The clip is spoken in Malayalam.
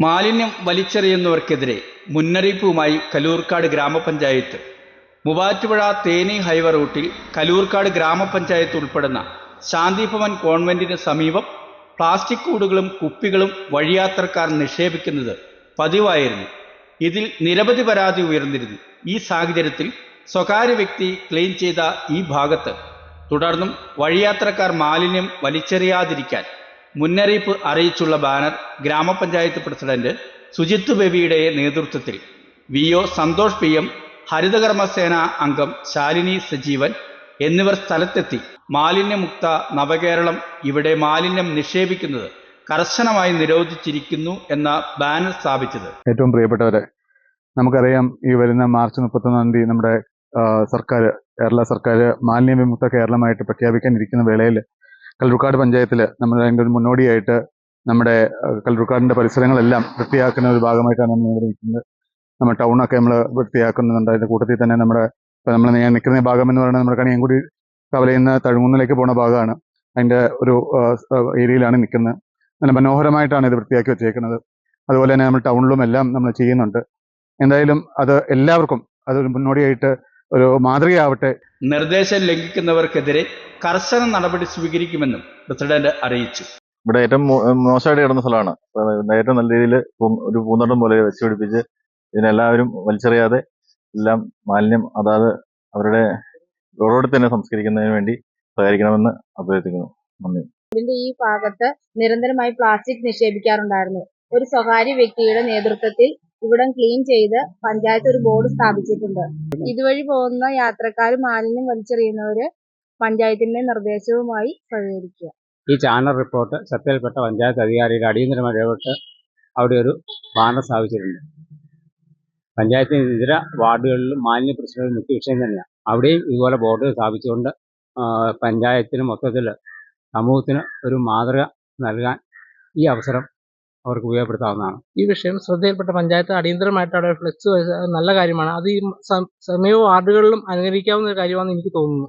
മാലിന്യം വലിച്ചെറിയുന്നവർക്കെതിരെ മുന്നറിയിപ്പുമായി കലൂർക്കാട് ഗ്രാമപഞ്ചായത്ത്. മൂവാറ്റുപുഴ തേനി ഹൈവേ റൂട്ടിൽ കലൂർക്കാട് ഗ്രാമപഞ്ചായത്ത് ഉൾപ്പെടുന്ന ശാന്തിഭവൻ കോൺവെന്റിന് സമീപം പ്ലാസ്റ്റിക് കൂടുകളും കുപ്പികളും വഴിയാത്രക്കാർ നിക്ഷേപിക്കുന്നത് പതിവായിരുന്നു. ഇതിൽ നിരവധി പരാതി ഉയർന്നിരുന്നു. ഈ സാഹചര്യത്തിൽ സ്വകാര്യ വ്യക്തി ക്ലെയിം ചെയ്ത ഈ ഭാഗത്ത്. തുടർന്നും വഴിയാത്രക്കാർ മാലിന്യം വലിച്ചെറിയാതിരിക്കാൻ മുന്നറിയിപ്പ് അറിയിച്ചുള്ള ബാനർ ഗ്രാമപഞ്ചായത്ത് പ്രസിഡന്റ് സുജിത്ത് ബേബിയുടെ നേതൃത്വത്തിൽ. V. O. Santhosh P. M. ഹരിതകർമ്മസേന അംഗം ശാലിനി സജീവൻ എന്നിവർ സ്ഥലത്തെത്തി. മാലിന്യമുക്ത നവകേരളം ഇവിടെ മാലിന്യം നിക്ഷേപിക്കുന്നത് കർശനമായി നിരോധിച്ചിരിക്കുന്നു എന്ന ബാനർ സ്ഥാപിച്ചത്. ഏറ്റവും പ്രിയപ്പെട്ടവരെ നമുക്കറിയാം ഈ വരുന്ന മാർച്ച് മുപ്പത്തൊന്നാം തീയതി നമ്മുടെ സർക്കാർ കേരള സർക്കാർ മാലിന്യവിമുക്ത കേരളമായിട്ട് പ്രഖ്യാപിക്കാനിരിക്കുന്ന വേളയിൽ കല്ലൂർക്കാട് പഞ്ചായത്തിൽ നമ്മൾ അതിന്റെ ഒരു മുന്നോടിയായിട്ട് നമ്മുടെ കല്ലൂർക്കാടിന്റെ പരിസരങ്ങളെല്ലാം വൃത്തിയാക്കുന്ന ഒരു ഭാഗമായിട്ടാണ് നമ്മൾ ഇവിടെ നിൽക്കുന്നത് നമ്മുടെ ടൗണൊക്കെ നമ്മൾ വൃത്തിയാക്കുന്നുണ്ട്. അതിന്റെ കൂട്ടത്തിൽ തന്നെ നമ്മുടെ ഇപ്പം നമ്മൾ നിൽക്കുന്ന ഭാഗം എന്ന് പറയുന്നത് നമ്മുടെ കണിയൻകുടി കവലയിൽ നിന്ന് തഴുങ്ങുന്നിലേക്ക് പോണ ഭാഗമാണ്. അതിന്റെ ഒരു ഏരിയയിലാണ് നിൽക്കുന്നത്. നല്ല മനോഹരമായിട്ടാണ് ഇത് വൃത്തിയാക്കി വെച്ചേക്കുന്നത്. അതുപോലെ തന്നെ നമ്മൾ ടൗണിലും എല്ലാം നമ്മൾ ചെയ്യുന്നുണ്ട്. എന്തായാലും അത് എല്ലാവർക്കും അതൊരു മുന്നോടിയായിട്ട് ഒരു മാതൃകയാവട്ടെ. നിർദ്ദേശം ലംഘിക്കുന്നവർക്കെതിരെ കർശന നടപടി സ്വീകരിക്കുമെന്നും പ്രസിഡന്റ് അറിയിച്ചു. ഇവിടെ ഏറ്റവും മോശമായിട്ട് കിടന്ന സ്ഥലമാണ്. ഏറ്റവും നല്ല രീതിയിൽ ഒരു പൂന്തോട്ടം പോലെ വെച്ച് പിടിപ്പിച്ച് ഇതിനെല്ലാവരും വലിച്ചെറിയാതെ എല്ലാം മാലിന്യം അതാത് അവരുടെ റോഡിൽ തന്നെ സംസ്കരിക്കുന്നതിന് വേണ്ടി സഹകരിക്കണമെന്ന് അഭ്യർത്ഥിക്കുന്നു. നന്ദി. ഇതിന്റെ ഈ ഭാഗത്ത് നിരന്തരമായി പ്ലാസ്റ്റിക് നിക്ഷേപിക്കാറുണ്ടായിരുന്നു. ഒരു സ്വകാര്യ വ്യക്തിയുടെ നേതൃത്വത്തിൽ ഇവിടം ക്ലീൻ ചെയ്ത് പഞ്ചായത്ത് ഒരു ബോർഡ് സ്ഥാപിച്ചിട്ടുണ്ട്. ഇതുവഴി പോകുന്ന യാത്രക്കാർ മാലിന്യം വലിച്ചെറിയുന്നവര് പഞ്ചായത്തിന്റെ നിർദ്ദേശവുമായി സഹകരിക്കുക. ഈ ചാനൽ റിപ്പോർട്ട് സത്യയിൽപ്പെട്ട പഞ്ചായത്ത് അധികാരിയുടെ അടിയന്തരമായി ഇടപെട്ട് അവിടെ ഒരു ബാനർ സ്ഥാപിച്ചിട്ടുണ്ട്. പഞ്ചായത്തിന് ഇതര വാർഡുകളിലും മാലിന്യ പ്രശ്നങ്ങൾ മുഖ്യ വിഷയം തന്നെയാണ്. അവിടെയും ഇതുപോലെ ബോർഡ് സ്ഥാപിച്ചുകൊണ്ട് പഞ്ചായത്തിന് മൊത്തത്തിൽ സമൂഹത്തിന് ഒരു മാതൃക നൽകാൻ ഈ അവസരം അവർക്ക് ഉപയോഗപ്പെടുത്താവുന്നതാണ്. ഈ വിഷയം ശ്രദ്ധയിൽപ്പെട്ട പഞ്ചായത്ത് അടിയന്തരമായിട്ട് അവിടെ ഫ്ലെക്സ് നല്ല കാര്യമാണ്. അത് ഈ സമയവും വാർഡുകളിലും അനുകരിക്കാവുന്ന ഒരു കാര്യമാണെന്ന് എനിക്ക് തോന്നുന്നു.